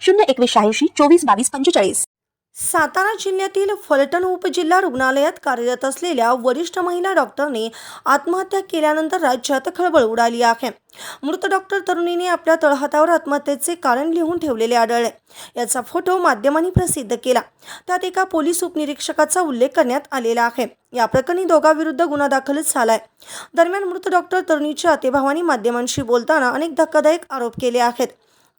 शून्य एकवीस शहाऐंशी चोवीस बावीस पंचेचाळीस. सातारा जिल्ह्यातील फलटण उपजिल्हा रुग्णालयात कार्यरत असलेल्या वरिष्ठ महिला डॉक्टरने आत्महत्या केल्यानंतर राज्यात खळबळ उडाली आहे. मृत डॉक्टर तरुणीने आपल्या तळहातावर आत्महत्येचे कारण लिहून ठेवलेले आढळले. याचा फोटो माध्यमांनी प्रसिद्ध केला. त्यात एका पोलीस उपनिरीक्षकाचा उल्लेख करण्यात आलेला आहे. या प्रकरणी दोघांविरुद्ध गुन्हा दाखलच झालाय. दरम्यान मृत डॉक्टर तरुणीच्या अतिभावानी माध्यमांशी बोलताना अनेक धक्कादायक आरोप केले आहेत.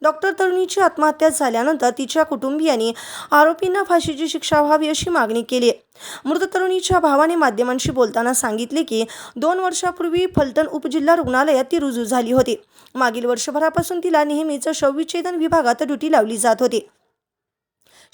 डॉक्टर तरुणीची आत्महत्या झाल्यानंतर तिच्या कुटुंबियांनी आरोपींना फाशीची शिक्षा व्हावी अशी मागणी केली मृत तरुणीच्या भावाने माध्यमांशी बोलताना सांगितले की दोन वर्षापूर्वी फलटण उपजिल्हा रुग्णालयात ती रुजू झाली होती. मागील वर्षभरापासून तिला नेहमीच शवविच्छेदन विभागात ड्युटी लावली जात होती.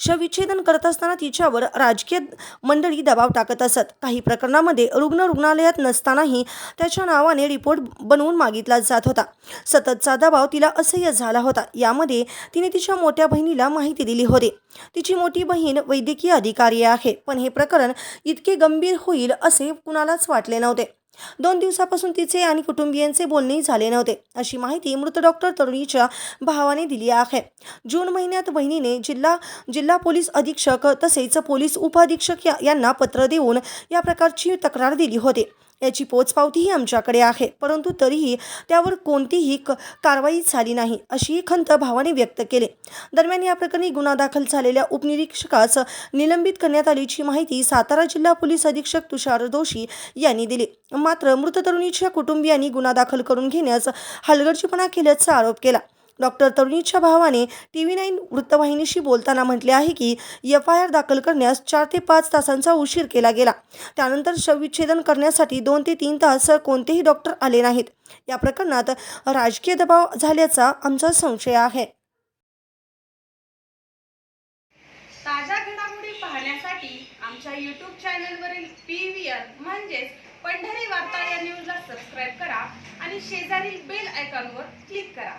शविच्छेदन करत असताना तिच्यावर राजकीय मंडळी दबाव टाकत असत. काही प्रकरणामध्ये रुग्ण रुग्णालयात नसतानाही त्याच्या नावाने रिपोर्ट बनवून मागितला जात होता. सततचा दबाव तिला असह्य झाला होता. यामध्ये तिने तिच्या मोठ्या बहिणीला माहिती दिली होती. तिची मोठी बहीण वैद्यकीय अधिकारी आहे पण हे प्रकरण इतके गंभीर होईल असे कुणालाच वाटले नव्हते. दोन दिवसापासून तिचे आणि कुटुंबियांचे बोलणेही झाले नव्हते. अशी माहिती मृत डॉक्टर तरुणीच्या भावाने दिली आहे. जून महिन्यात बहिणीने जिल्हा जिल्हा पोलीस अधीक्षक तसेच पोलीस उपअधीक्षक यांना पत्र देऊन या प्रकारची तक्रार दिली होती. याची पोचपावतीही आमच्याकडे आहे. परंतु तरीही त्यावर कोणतीही क कारवाई झाली नाही अशी खंत भावाने व्यक्त केली. दरम्यान या प्रकरणी गुन्हा दाखल झालेल्या उपनिरीक्षकास निलंबित करण्यात आल्याची माहिती सातारा जिल्हा पोलीस अधीक्षक तुषार दोशी यांनी दिली. मात्र मृत तरुणीच्या कुटुंबियांनी गुन्हा दाखल करून घेण्यास हलगर्जीपणा केल्याचा आरोप केला. डॉक्टर तरुणीच्या भावाने टी व्ही नाईन वृत्तवाहिनीशी बोलताना म्हटले आहे की एफ आय आर दाखल करण्यास चार ते पाच तासांचा उशीर केला गेला. त्यानंतर शवविच्छेदन करण्यासाठी दोन ते तीन तास कोणतेही डॉक्टर आले नाहीत. या प्रकरणात राजकीय दबाव झाल्याचा आमचा संशय आहे. ताज्या घडामोडी पाहण्यासाठी आमच्या यूट्यूब चॅनलवरील पी व्ही आर म्हणजेच पंढरी वार्ता या न्यूजला सबस्क्राईब करा आणि शेजारील बेल आयकॉनवर क्लिक करा.